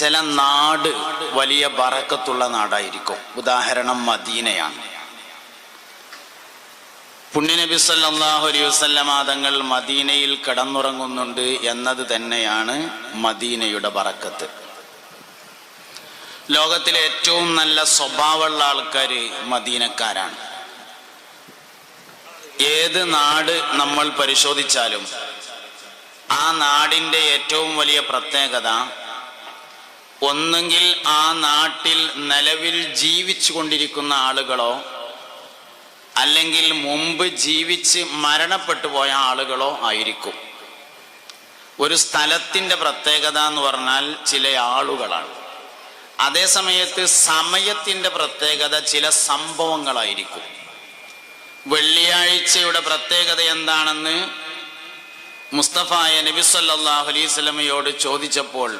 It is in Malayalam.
ചില നാട് വലിയ ബറക്കത്തുള്ള നാടായിരിക്കും. ഉദാഹരണം മദീനയാണ്. പുണ്യനബി സല്ലാഹു അലൈഹി വസല്ലമ തങ്ങൾ മദീനയിൽ കിടന്നുറങ്ങുന്നുണ്ട് എന്നത് തന്നെയാണ് മദീനയുടെ ബറക്കത്ത്. ലോകത്തിലെ ഏറ്റവും നല്ല സ്വഭാവമുള്ള ആൾക്കാർ മദീനക്കാരാണ്. ഏത് നാട് നമ്മൾ പരിശോധിച്ചാലും ആ നാടിന്റെ ഏറ്റവും വലിയ പ്രത്യേകത ഒന്നുകിൽ ആ നാട്ടിൽ നിലവിൽ ജീവിച്ചു കൊണ്ടിരിക്കുന്ന ആളുകളോ അല്ലെങ്കിൽ മുമ്പ് ജീവിച്ച് മരണപ്പെട്ടു പോയ ആളുകളോ ആയിരിക്കും. ഒരു സ്ഥലത്തിന്റെ പ്രത്യേകത എന്ന് പറഞ്ഞാൽ ചില ആളുകളാണ്. അതേസമയത്ത് സമയത്തിന്റെ പ്രത്യേകത ചില സംഭവങ്ങളായിരിക്കും. വെള്ളിയാഴ്ചയുടെ പ്രത്യേകത എന്താണെന്ന് മുസ്തഫായ നബി അലൈസ്മയോട് ചോദിച്ചപ്പോൾ